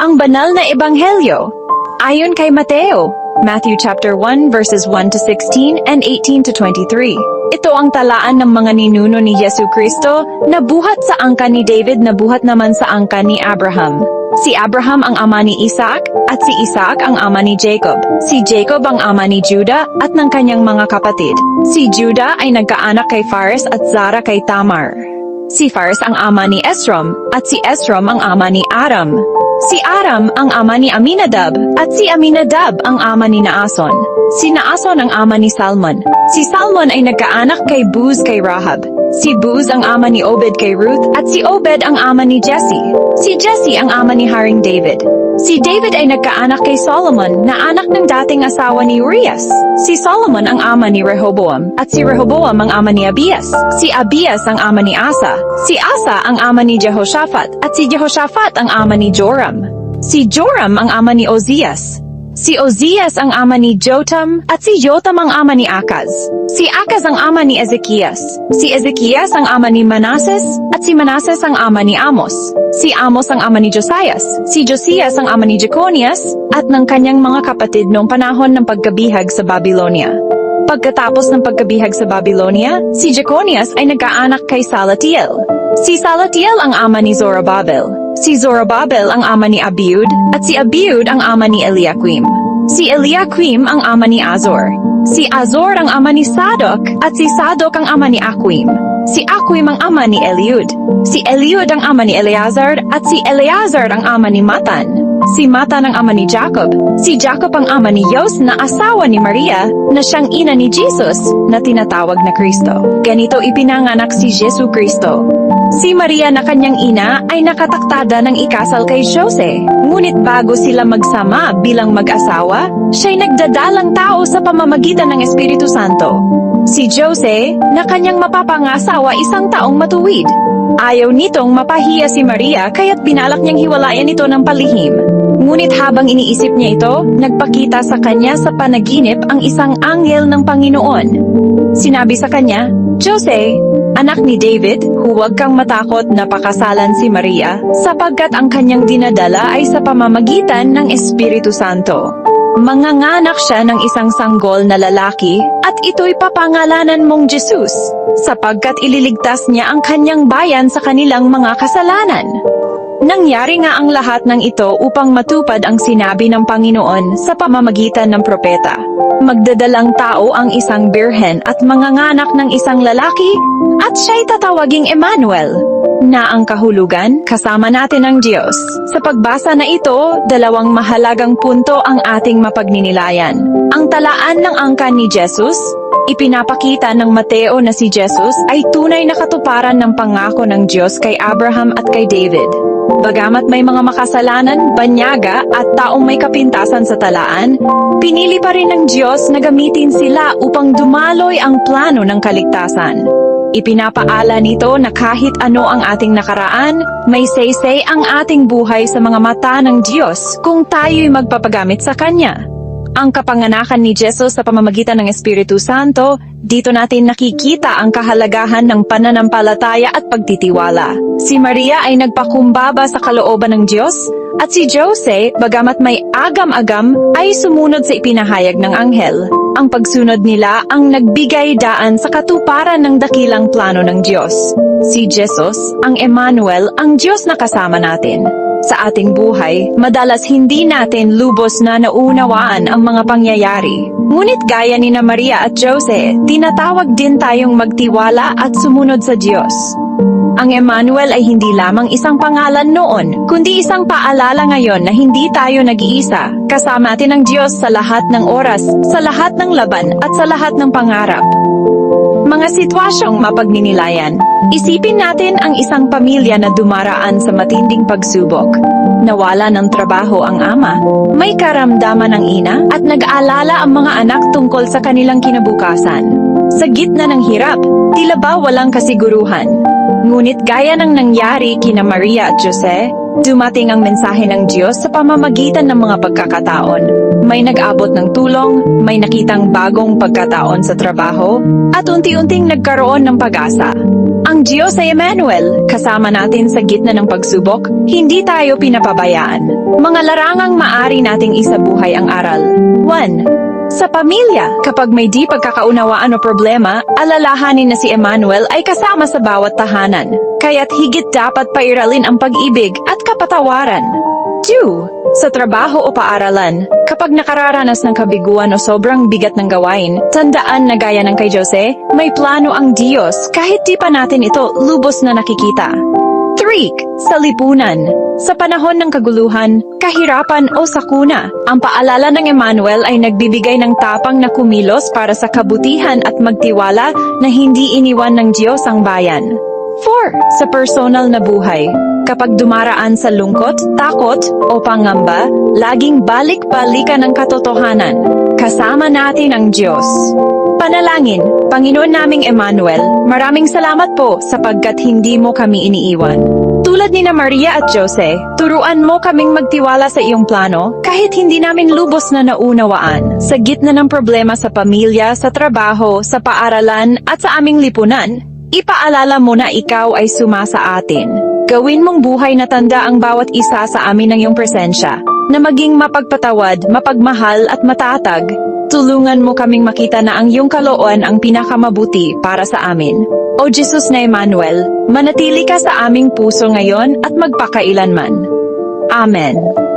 Ang banal na ebanghelyo ayon kay Mateo, Matthew chapter 1 verses 1 to 16 and 18 to 23. Ito ang talaan ng mga ninuno ni Yesu Kristo na buhat sa angka ni David na buhat naman sa angka ni Abraham. Si Abraham ang ama ni Isaac at si Isaac ang ama ni Jacob. Si Jacob ang ama ni Judah at ng kanyang mga kapatid. Si Judah ay nagkaanak kay Fares at Zara kay Tamar. Si Fares ang ama ni Esrom at si Esrom ang ama ni Aram. Si Aram ang ama ni Aminadab at si Aminadab ang ama ni Naason. Si Naason ang ama ni Salmon. Si Salmon ay nagkaanak kay Buz kay Rahab. Si Buz ang ama ni Obed kay Ruth at si Obed ang ama ni Jesse. Si Jesse ang ama ni Haring David. Si David ay nagkaanak kay Solomon na anak ng dating asawa ni Urias. Si Solomon ang ama ni Rehoboam at si Rehoboam ang ama ni Abias. Si Abias ang ama ni Asa. Si Asa ang ama ni Jehoshaphat at si Jehoshaphat ang ama ni Joram. Si Joram ang ama ni Ozias. Si Ozias ang ama ni Jotam at si Jotam ang ama ni Akaz. Si Akaz ang ama ni Ezekias. Si Ezekias ang ama ni Manases at si Manases ang ama ni Amos. Si Amos ang ama ni Josias. Si Josias ang ama ni Jeconias at ng kanyang mga kapatid noong panahon ng pagkabihag sa Babylonia. Pagkatapos ng pagkabihag sa Babylonia, si Jeconias ay nagkaanak kay Salatiel. Si Salatiel ang ama ni Zorobabel. Si Zorobabel ang ama ni Abiud at si Abiud ang ama ni Eliakim. Si Eliakim ang ama ni Azor. Si Azor ang ama ni Sadok at si Sadok ang ama ni Akim. Si Akim ang ama ni Eliud. Si Eliud ang ama ni Eleazar at si Eleazar ang ama ni Matan. Si Matan ang ama ni Jacob. Si Jacob ang ama ni Yos na asawa ni Maria na siyang ina ni Jesus na tinatawag na Kristo. Ganito ipinanganak si Jesu Kristo. Si Maria na kanyang ina ay nakataktada ng ikasal kay Jose. Ngunit bago sila magsama bilang mag-asawa, siya'y nagdadalang tao sa pamamagitan ng Espiritu Santo. Si Jose, na kanyang mapapangasawa isang taong matuwid. Ayaw nitong mapahiya si Maria kaya't binalak niyang hiwalayan ito ng palihim. Ngunit habang iniisip niya ito, nagpakita sa kanya sa panaginip ang isang anghel ng Panginoon. Sinabi sa kanya, Jose, anak ni David, huwag kang matakot na pakasalan si Maria, sapagkat ang kanyang dinadala ay sa pamamagitan ng Espiritu Santo. Manganganak siya ng isang sanggol na lalaki at ito'y papangalanan mong Jesus, sapagkat ililigtas niya ang kanyang bayan sa kanilang mga kasalanan. Nangyari nga ang lahat ng ito upang matupad ang sinabi ng Panginoon sa pamamagitan ng propeta. Magdadalang tao ang isang birhen at manganganak ng isang lalaki at siya'y tatawaging Emmanuel, na ang kahulugan kasama natin ang Diyos. Sa pagbasa na ito, dalawang mahalagang punto ang ating mapagninilayan. Ang talaan ng angka ni Jesus, ipinapakita ng Mateo na si Jesus ay tunay na katuparan ng pangako ng Diyos kay Abraham at kay David. Bagamat may mga makasalanan, banyaga at taong may kapintasan sa talaan, pinili pa rin ng Diyos na gamitin sila upang dumaloy ang plano ng kaligtasan. Ipinapaala nito na kahit ano ang ating nakaraan, may saysay ang ating buhay sa mga mata ng Diyos kung tayo'y magpapagamit sa Kanya. Ang kapanganakan ni Jesus sa pamamagitan ng Espiritu Santo, dito natin nakikita ang kahalagahan ng pananampalataya at pagtitiwala. Si Maria ay nagpakumbaba sa kalooban ng Diyos, at si Jose, bagamat may agam-agam, ay sumunod sa ipinahayag ng anghel. Ang pagsunod nila ang nagbigay daan sa katuparan ng dakilang plano ng Diyos. Si Jesus, ang Emmanuel, ang Diyos na kasama natin. Sa ating buhay, madalas hindi natin lubos na naunawaan ang mga pangyayari. Ngunit gaya ni na Maria at Jose, tinatawag din tayong magtiwala at sumunod sa Diyos. Ang Emmanuel ay hindi lamang isang pangalan noon, kundi isang paalala ngayon na hindi tayo nag-iisa. Kasama natin ang Diyos sa lahat ng oras, sa lahat ng laban at sa lahat ng pangarap. Mga sitwasyong mapagninilayan. Isipin natin ang isang pamilya na dumaraan sa matinding pagsubok. Nawala ng trabaho ang ama, may karamdaman ang ina at nag-aalala ang mga anak tungkol sa kanilang kinabukasan. Sa gitna ng hirap, tila ba walang kasiguruhan. Ngunit gaya ng nangyari kina Maria at Jose, dumating ang mensahe ng Diyos sa pamamagitan ng mga pagkakataon. May nag-abot ng tulong, may nakitang bagong pagkataon sa trabaho, at unti-unting nagkaroon ng pag-asa. Ang Diyos ay Emmanuel, kasama natin sa gitna ng pagsubok, hindi tayo pinapabayaan. Mga larangang maari nating isabuhay ang aral. 1. Sa pamilya, kapag may di pagkakaunawaan o problema, alalahanin na si Emmanuel ay kasama sa bawat tahanan. Kaya't higit dapat pairalin ang pag-ibig at kapatawaran. 2. Sa trabaho o paaralan, kapag nakararanas ng kabiguan o sobrang bigat ng gawain, tandaan na gaya ng kay Jose, may plano ang Diyos kahit di pa natin ito lubos na nakikita. 3. Sa lipunan. Sa panahon ng kaguluhan, kahirapan o sakuna, ang paalala ng Emmanuel ay nagbibigay ng tapang na kumilos para sa kabutihan at magtiwala na hindi iniwan ng Diyos ang bayan. 4. Sa personal na buhay. Kapag dumaraan sa lungkot, takot o pangamba, laging balik-balikan ang katotohanan. Kasama natin ang Diyos. Panalangin, Panginoon naming Emmanuel, maraming salamat po sapagkat hindi mo kami iniiwan. Tulad ni na Maria at Jose, turuan mo kaming magtiwala sa iyong plano kahit hindi namin lubos na naunawaan. Sa gitna ng problema sa pamilya, sa trabaho, sa paaralan at sa aming lipunan, ipaalala mo na ikaw ay suma sa atin. Gawin mong buhay na tanda ang bawat isa sa amin ng iyong presensya, na maging mapagpatawad, mapagmahal at matatag. Tulungan mo kaming makita na ang iyong kalooan ang pinakamabuti para sa amin. O Jesus na Emmanuel, manatili ka sa aming puso ngayon at magpakailanman. Amen.